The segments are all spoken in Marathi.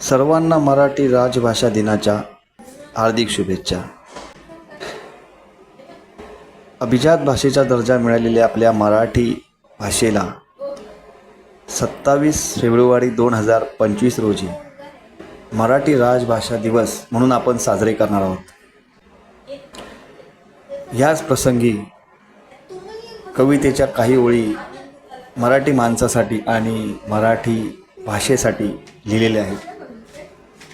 सर्वांना मराठी राजभाषा दिनाच्या हार्दिक शुभेच्छा. अभिजात भाषेचा दर्जा मिळालेल्या आपल्या मराठी भाषेला सत्तावीस फेब्रुवारी दोन हजार पंचवीस रोजी मराठी राजभाषा दिवस म्हणून आपण साजरे करणार आहोत. ह्याच प्रसंगी कवितेच्या काही ओळी मराठी माणसासाठी आणि मराठी भाषेसाठी लिहिलेल्या आहेत.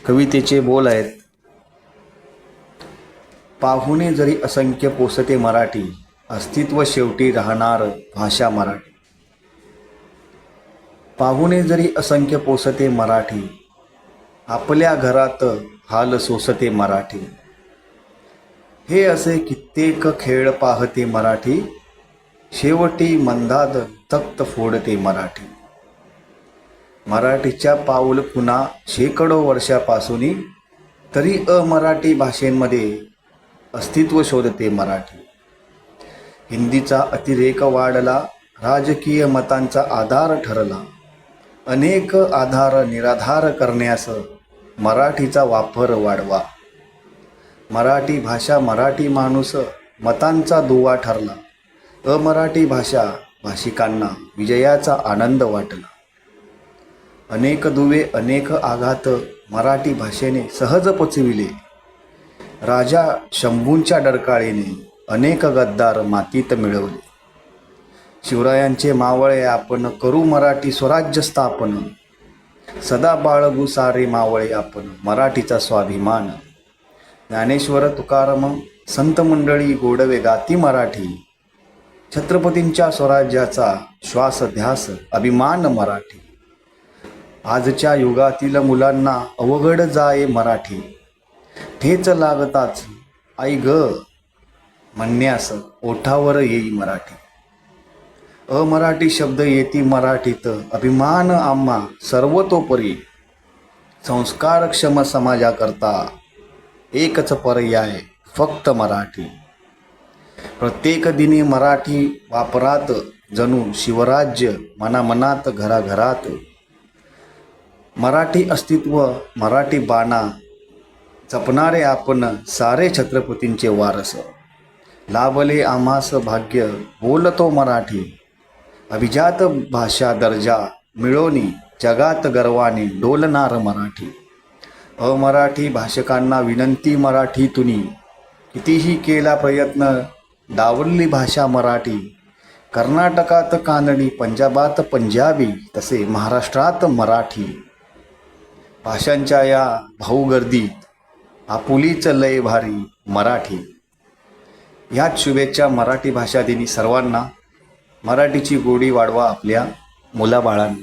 कवितेचे बोल आहेत. पाहुणे जरी असंख्य पोसते मराठी अस्तित्व शेवटी राहणार भाषा मराठी. पाहुणे जरी असंख्य पोसते मराठी आपल्या घरात हाल सोसते मराठी. हे असे कित्येक खेळ पाहते मराठी शेवटी मंदाद तख्त फोडते मराठी. मराठीच्या पाऊल खुणा शेकडो वर्षापासून तरी अमराठी भाषेमध्ये अस्तित्व शोधते मराठी. हिंदीचा अतिरेक वाढला राजकीय मतांचा आधार ठरला. अनेक आधार निराधार करण्यास मराठीचा वापर वाढवा. मराठी भाषा मराठी माणूस मतांचा दुवा ठरला. अमराठी भाषा भाषिकांना विजयाचा आनंद वाटला. अनेक दुवे अनेक आघात मराठी भाषेने सहज पचविले. राजा शंभूंच्या डरकाळीने अनेक गद्दार मातीत मिळवले. शिवरायांचे मावळे आपण करू मराठी स्वराज्य स्थापन. सदा बाळगू सारे मावळे आपण मराठीचा स्वाभिमान. ज्ञानेश्वर तुकाराम संत मंडळी गोडवे गाती मराठी. छत्रपतींच्या स्वराज्याचा श्वास ध्यास अभिमान मराठी. आजच्या युगातील मुलांना अवघड जाय मराठी. ठेच लागताच आई ग. म्हणण्यास ओठावर येई मराठी. अमराठी शब्द येती मराठीत अभिमान आम्हा सर्वतोपरी. संस्कारक्षम समाजाकरता एकच पर्याय फक्त मराठी. प्रत्येक दिनी मराठी वापरात जणू शिवराज्य मनामनात घराघरात. मराठी अस्तित्व मराठी बाणा जपणारे आपण सारे छत्रपतींचे वारस. लाभले आम्हास भाग्य बोलतो मराठी. अभिजात भाषा दर्जा मिळवणी जगात गर्वाने डोलणार मराठी. अमराठी भाषकांना विनंती मराठीतुनी. कितीही केला प्रयत्न डावलली भाषा मराठी. कर्नाटकात कानडी पंजाबात पंजाबी तसे महाराष्ट्रात मराठी. भाषांच्या या भाऊगर्दीत आपुलीच लय भारी मराठी. ह्याच शुभेच्छा मराठी भाषा दिनी सर्वांना. मराठीची गोडी वाढवा आपल्या मुलाबाळांनी.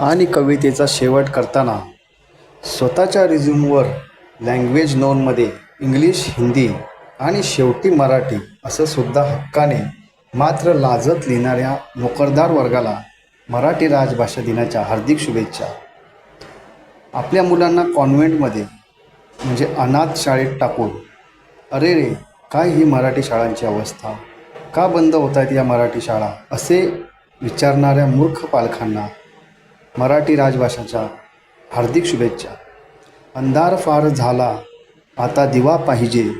आणि कवितेचा शेवट करताना स्वतःच्या रिझ्यूमवर लँग्वेज नोनमध्ये इंग्लिश हिंदी आणि शेवटी मराठी असं सुद्धा हक्काने मात्र लाजत लिहिणाऱ्या नोकरदार वर्गाला मराठी राजभाषा दिनाच्या हार्दिक शुभेच्छा. आपल्या मुलांना कॉन्व्हेंटमध्ये म्हणजे अनाथ शाळेत टाकून अरे रे काय ही मराठी शाळांची अवस्था? का बंद होत आहेत या मराठी शाळा? असे विचारणाऱ्या मूर्ख पालकांना मराठी राजभाषाच्या हार्दिक शुभेच्छा. अंधार फार झाला आता दिवा पाहिजे.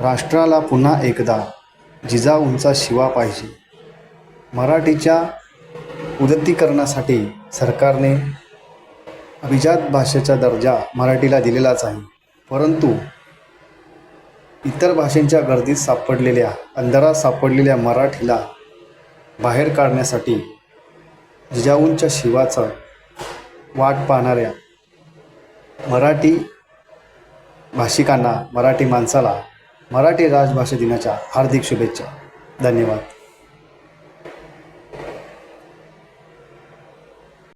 राष्ट्राला पुन्हा एकदा जिजाऊंचा शिवा पाहिजे. मराठीच्या उदत्तीकरणासाठी सरकारने अभिजात भाषेचा दर्जा मराठीला दिलेलाच आहे. परंतु इतर भाषांच्या गर्दीत सापडलेल्या अंधारात सापडलेल्या मराठीला बाहेर काढण्यासाठी जिजाऊंच्या शिवाचा वाट पाहणाऱ्या मराठी भाषिकांना मराठी माणसाला मराठी राजभाषा दिनाच्या हार्दिक शुभेच्छा. धन्यवाद.